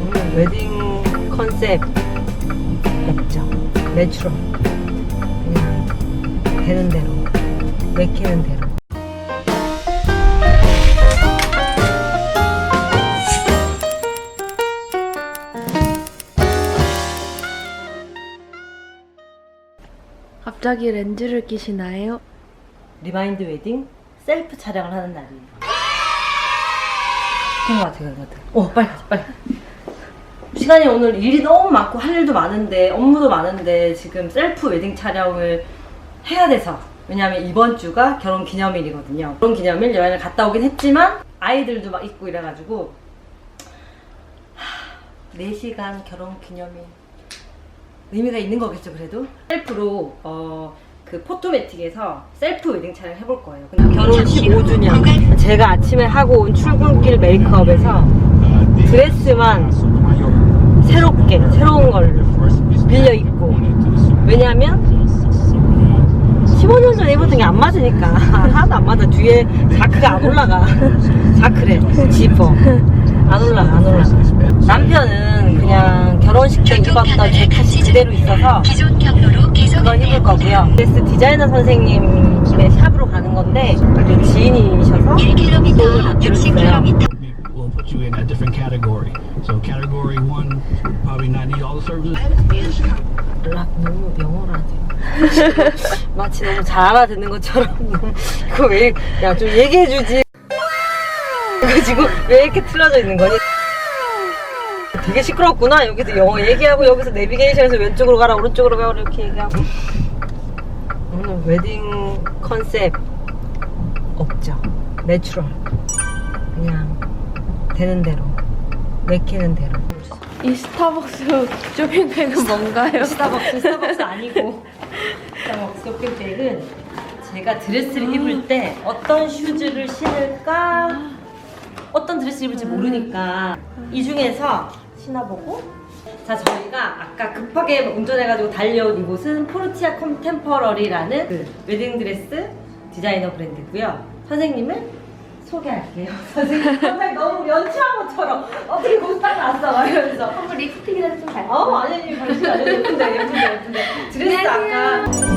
오늘 웨딩 컨셉 없죠. 내추럴. 그냥 되는 대로, 맥히는 대로. 갑자기 렌즈를 끼시나요? 리마인드 웨딩 셀프 촬영을 하는 날이에요. 그런 것 같아, 그런 것 같아. 어, 빨리 가자, 빨리. 시간이 오늘 일이 너무 많고 할 일도 많은데 업무도 많은데 지금 셀프 웨딩 촬영을 해야 돼서 왜냐하면 이번 주가 결혼 기념일이거든요. 결혼 기념일 여행을 갔다 오긴 했지만 아이들도 막 있고 이래가지고 하, 4시간 결혼 기념일 의미가 있는 거겠죠 그래도 셀프로 어, 그 포토매틱에서 셀프 웨딩 촬영 해볼 거예요. 근데 결혼 15주년. 제가 아침에 하고 온 출근길 메이크업에서 드레스만 새롭게 새로운 걸 빌려 입고. 왜냐하면 15년 전에 입었던 게 안 맞으니까. 하나도 안 맞아. 뒤에 자크가 안 올라가. 자크래. 지퍼. 안 올라가 안 올라가. 남편은 그냥 결혼식 때 입었던 재킷이 그대로 있어서 그건 입을 거고요 드레스 디자이너 선생님의 샵으로 가는 건데 그 지인이셔서 1km 앞 60km we'll put you in a different category. So category one, probably not need all the services. 락 너무 영어로 하세요. 마치 너무 잘 알아듣는 것처럼 너무 그거 왜 야 좀 얘기해 주지. 이거 지금 왜 이렇게 틀어져 있는 거니? 되게 시끄럽구나. 여기서 영어 얘기하고 여기서 내비게이션에서 왼쪽으로 가라 오른쪽으로 가라 이렇게 얘기하고. 오늘 웨딩 컨셉 없죠. 내추럴. 그냥 되는 대로, 맥히는 대로. 이 스타벅스 쇼핑백은 뭔가요? 스타벅스 스타벅스 아니고 스타벅스 쇼핑백은 제가 드레스를 입을 때 어떤 슈즈를 신을까 어떤 드레스 입을지 모르니까 이 중에서 신어보고 자 저희가 아까 급하게 운전해가지고 달려온 이곳은 포르티아 컨템퍼러리라는 그 웨딩 드레스 디자이너 브랜드고요. 선생님을 소개할게요. 선생님 너무 연출한 것처럼. 어떻게 거기서 딱 났어. 막 이러면서. 한번 립스틱이라도 좀 발라 어 아니 아니 관심 아니 예쁜데 예쁜데 예쁜데. 드레스 아까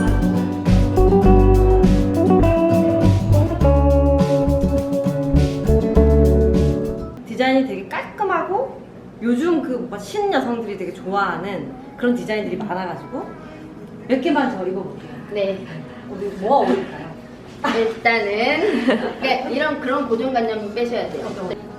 요즘 그 뭔가 신 여성들이 되게 좋아하는 그런 디자인들이 많아가지고 몇 개만 더 입어볼게요 네. 어디 뭐가 어울릴까요? 일단은 그러니까 이런 그런 고정관념을 빼셔야 돼요.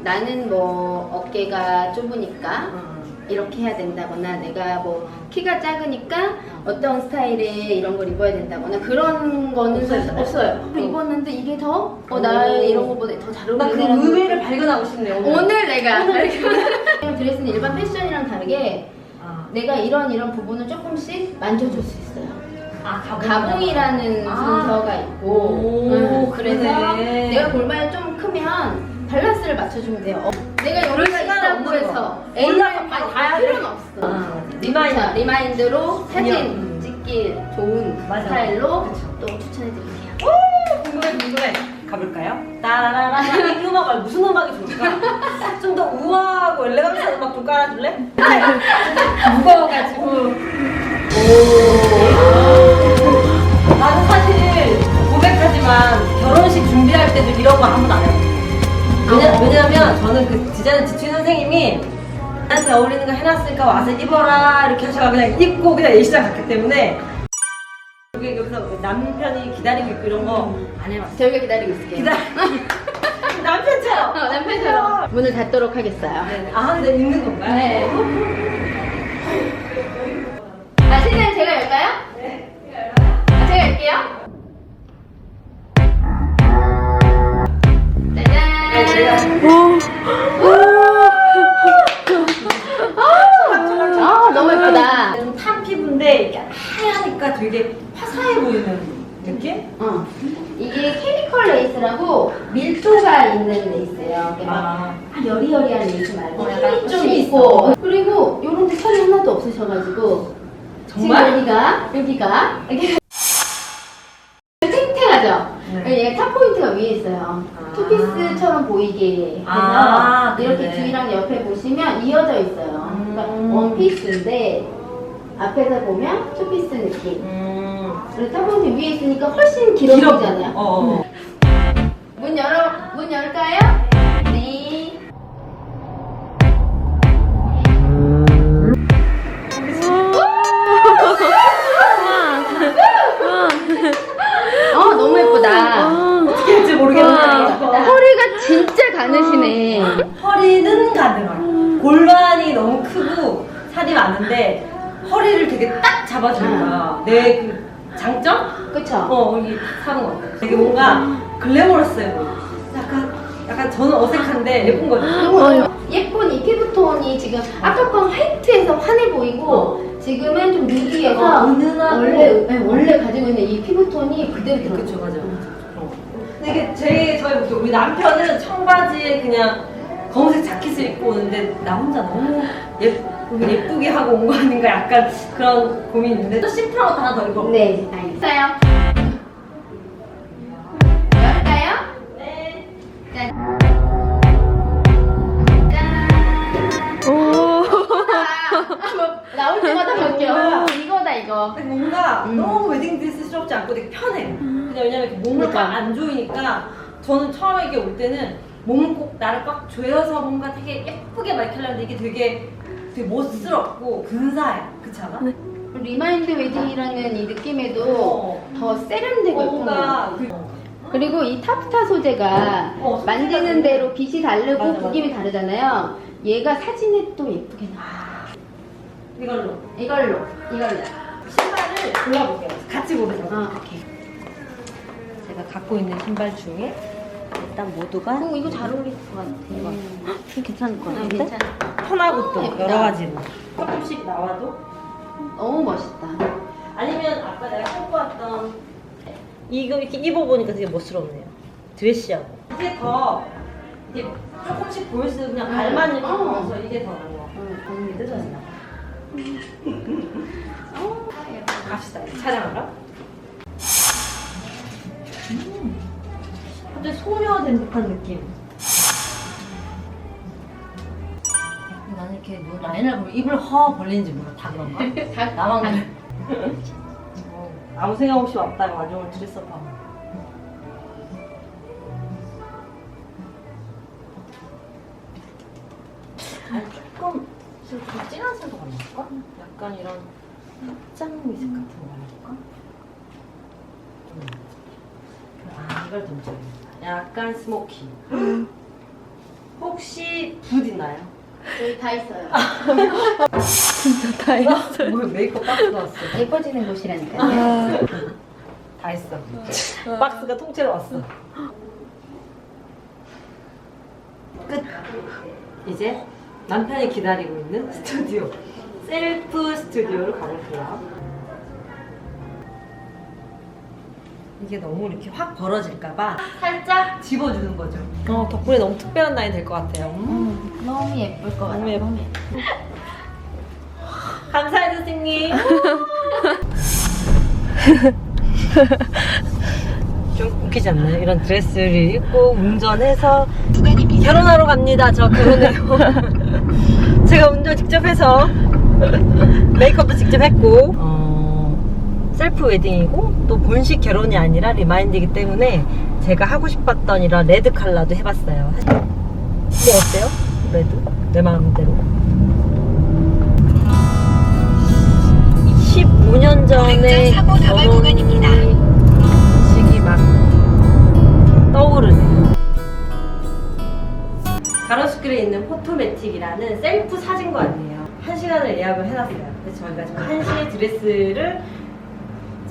나는 뭐 어깨가 좁으니까 어. 이렇게 해야 된다거나 내가 뭐 키가 작으니까 어떤 스타일의 이런 걸 입어야 된다거나 그런 거는 없어요? 사실 없어요. 어. 입었는데 이게 더 어, 나 이런 거보다 더잘 나그 어울리는 의외를 발견하고 싶네요 오늘. 내가 이런 드레스는 일반 패션이랑 다르게 아, 내가 이런 이런 부분을 조금씩 만져줄 수 있어요. 아 가봉이라는 아. 순서가 있고 오, 응, 그래서 그러네. 내가 골반이 좀 크면 밸런스를 맞춰주면 돼요 어, 내가 그럴 여기가 시간은 있다고 없는 거. A를 올라가 바로 가야 돼. 필요는 없어 아, 리마인드. 자, 리마인드로 사진 음. 찍기 좋은 맞아. 스타일로 그쵸. 또 추천해드릴게요 궁금해 궁금해 가볼까요? 따라라라 이 음악 말고 무슨 음악이 좋을까? 좀 더 우아하고 엘레강스한 음악 좀 깔아줄래? 무거워가지고 나는 사실 고백하지만 결혼식 준비할 때도 이런 거한 번도 안 해요 왜냐, 왜냐면 저는 그 디자인 지추인 선생님이 나한테 어울리는 거 해놨으니까 와서 입어라 이렇게 하셔서 그냥 입고 그냥 예시장 갔기 때문에 여기 여기서 남편이 기다리고 있고 이런 거 안 해봤어요 저희가 기다리고 있을게요 기다리 남편처럼 어, 남편처럼 문을 닫도록 하겠어요 네. 아, 근데 있는 건가요? 네. 아, 실장 제가 열까요? 네. 제가 열게요. 짜잔. 네, 제가. 아, 너무 예쁘다. 좀 탄 피부인데 이렇게 하얘니까 되게 화사해 보이는 느낌? 어. 이게 케미컬 레이스라고 밀도가 있는 레이스예요. 이렇게 막 아, 아, 여리여리한 레이스 말고 어, 약간 힘이 좀 힘이 있고 그리고 요런 데 털이 하나도 없으셔가지고 정말? 지금 여기가 여기가 이렇게 포인트가 위에 있어요. 아. 투피스처럼 보이게 해서 아, 이렇게 그러네. 뒤랑 옆에 보시면 이어져 있어요. 음. 그러니까 원피스인데 앞에서 보면 투피스 느낌. 음. 그리고 타번트 위에 있으니까 훨씬 길어 길어 보이잖아요. 어, 어. 문 열어 문 열까요? 많은데 허리를 되게 딱 잡아주는 거야. 내그 장점? 그쵸? 어, 여기 딱 사는 것 같아. 되게 뭔가 글래머러스해 보여. 약간, 약간 저는 어색한데 예쁜 거죠. 너무 예쁜 이 피부톤이 지금 아까 건 화이트에서 환해 보이고 지금은 좀 어, 은은하고. 원래 네, 원래 가지고 있는 이 피부톤이 그대로 들어. 그쵸, 맞아. 어. 근데 이게 제, 저희 목표, 우리 남편은 청바지에 그냥 검은색 자켓을 입고 오는데 나 혼자 너무 예쁘, 예쁘게 하고 온 거 아닌가 약간 그런 고민이 있는데 또 심플한 것도 하나 더 입어. 네, 알겠어요. 열까요? 네. 짠. 오. 짠. 뭐, 나올 때마다 바뀌어. 이거다 이거. 근데 뭔가 음. 너무 웨딩 드레스스럽지 않고 되게 편해. 그냥 왜냐면 이렇게 몸을 그러니까. 꽉 안 조이니까 저는 처음에 이게 올 때는 몸을 꼭 나를 꽉 조여서 뭔가 되게 예쁘게 하려는데 이게 되게 되게 멋스럽고 근사해. 그렇지 않아? 리마인드 웨딩이라는 이 느낌에도 어. 더 세련되고 예쁜 거. 뭔가 그, 그리고 이 타프타 소재가 어, 소재가 만드는 되게- 대로 빛이 다르고 맞아, 맞아. 구김이 다르잖아요. 얘가 사진에 또 예쁘게 나와. 이걸로 이걸로, 이걸로. 신발을 골라볼게요. 같이 고르자. 아, 오케이. 제가 갖고 있는 신발 중에 일단 모두가 어, 이거 잘 어울릴 것 같아. 이거. 좀 괜찮을 것 아, 같은데? 괜찮아. 편하고 또 예쁘다. 여러 가지로 조금씩 나와도 너무 멋있다. 아니면 아까 내가 갖고 왔던 이거 이렇게 입어보니까 되게 멋스럽네요. 드레시하고 이게 더 이게 조금씩 보일 수 있는 그냥 발만 이렇게 어. 보면서 이게 더 나은 것 같아요. 어, 언니 늦었나? 어, 갑시다. 촬영하러. 음. 갑자기 소녀된 듯한 느낌. 나는 이렇게 뭐 라인을 보면 입을 허 벌리는지 몰라. 다 그런가? 다- 나만 그래. 어, 아무 생각 없이 왔다가 드레스업 하고. 아, 조금 좀 진한 색으로 갈까? 약간 이런 흑장미색 같은 거 할까? 음. 아 이걸 좀 좀. 약간 스모키. 혹시 붓 있나요? 여기 다 있어요. 진짜 다 했어요. 뭐 메이크업 박스 나왔어. 예뻐지는 곳이라니까요. 아. 다 했어. 박스가 통째로 왔어. 끝. 이제 남편이 기다리고 있는 스튜디오. 셀프 스튜디오를 가볼게요. 이게 너무 이렇게 확 벌어질까봐 살짝 집어주는 거죠. 어, 덕분에 너무 특별한 날이 될 것 같아요. 음. 너무 예쁠 것 같아. 너무 예뻐. 감사해요, 선생님. 좀 웃기지 않나요? 이런 드레스를 입고 운전해서. 결혼하러 갑니다. 저 결혼해요. 제가 운전 직접 해서 메이크업도 직접 했고 어, 셀프 웨딩이고 또 본식 결혼이 아니라 리마인드이기 때문에 제가 하고 싶었던 이런 레드 컬러도 해봤어요. 뭐 어때요? 레드? 내 마음대로. 15년 전에 사고 나발 구간입니다. 식이 막 떠오르네요. 가로수길에 있는 포토매틱이라는 셀프 사진관이에요. 한 시간을 예약을 해놨어요. 그래서 저희가 지금 1시에 드레스를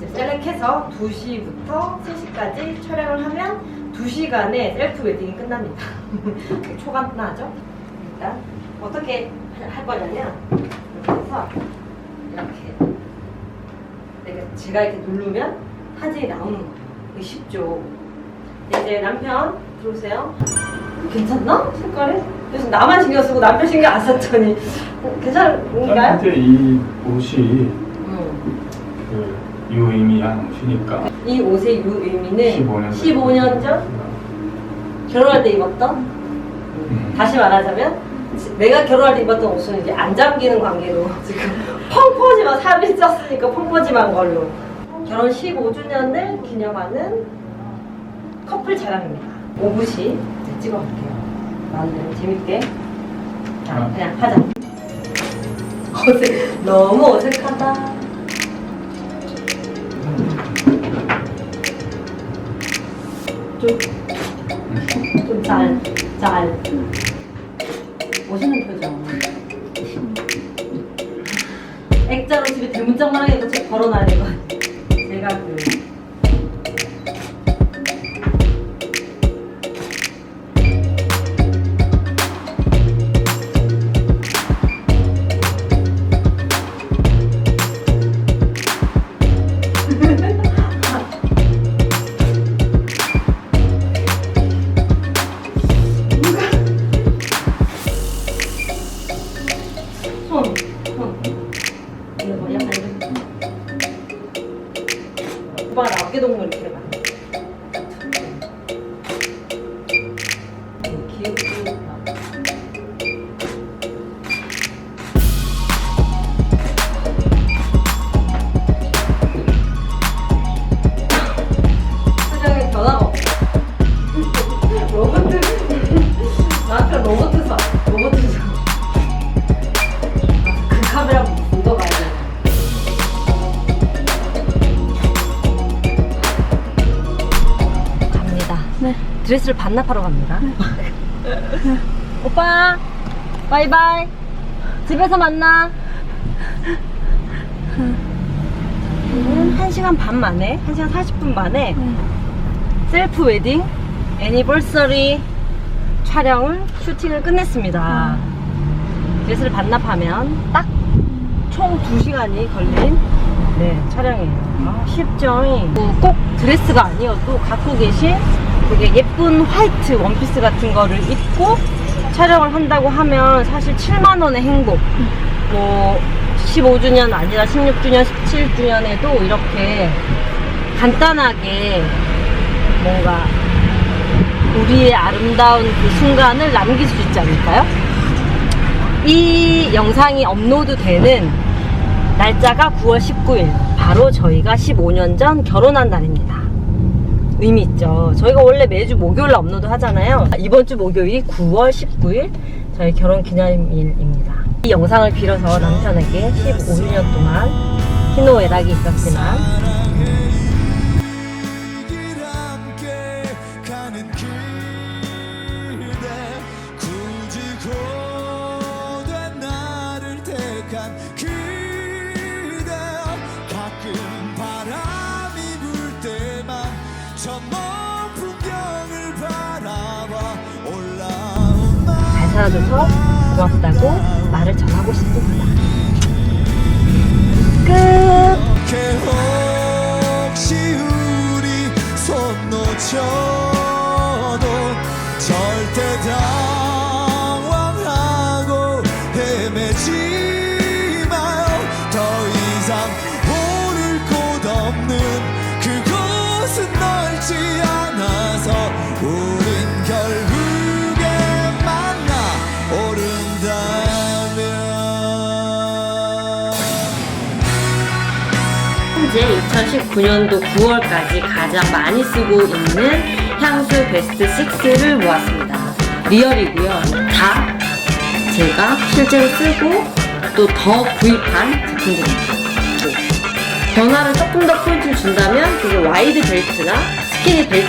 이제 셀렉해서 2시부터 3시까지 촬영을 하면 2시간에 셀프 웨딩이 끝납니다. 초간단하죠? 일단 어떻게 할 거냐면 이렇게 해서 이렇게 내가 제가 이렇게 누르면 사진이 나오는 거예요. 이게 쉽죠. 이제 남편 들어오세요. 괜찮나? 색깔이? 그래서 나만 신경 쓰고 남편 신경 안 썼더니 어, 괜찮은가요? 이 옷이 유의미한 옷이니까 이 옷의 유 의미는 15년 15년 전 결혼할 때 입었던 다시 말하자면 지- 내가 결혼할 때 입었던 옷은 이제 안 잠기는 관계로 지금 펑퍼짐한 살이 쪘으니까 펑퍼짐한 걸로 결혼 15주년을 기념하는 커플 자랑입니다. 오붓이 이제 찍어볼게요. 나름대로 재밌게 자 그냥 하자. 어색 너무 어색하다. 좀 잘, 잘. 멋있는 표정. 액자로 집에 대문짝만 하게 또 걸어놔야 되거든. 제가 그. 네. 드레스를 반납하러 갑니다. 오빠, 바이바이. 집에서 만나. 오늘은 1시간 반 만에, 1시간 40분 만에 셀프 웨딩 애니버서리 촬영을, 슈팅을 끝냈습니다. 드레스를 반납하면 딱 총 2시간이 걸린 네, 촬영이에요. 아, 쉽죠? 뭐꼭 드레스가 아니어도 갖고 계신 되게 예쁜 화이트 원피스 같은 거를 입고 촬영을 한다고 하면 사실 7만 원의 행복. 뭐, 15주년 아니라 16주년, 17주년에도 이렇게 간단하게 뭔가 우리의 아름다운 그 순간을 남길 수 있지 않을까요? 이 영상이 업로드 되는 날짜가 9월 19일. 바로 저희가 15년 전 결혼한 날입니다. 의미 있죠. 저희가 원래 매주 목요일 업로드 하잖아요. 이번 주 목요일이 9월 19일 저희 결혼 기념일입니다. 이 영상을 빌어서 남편에게 15주년 동안 희노애락이 있었지만 잘 살아줘서 고맙다고 말을 전하고 싶습니다. 끝! 2019년도 9월까지 가장 많이 쓰고 있는 향수 베스트 6를 모았습니다. 리얼이고요. 다 제가 실제로 쓰고 또 더 구입한 제품들입니다. 네. 변화를 조금 더 포인트를 준다면 그게 와이드 벨트나 스키니 벨트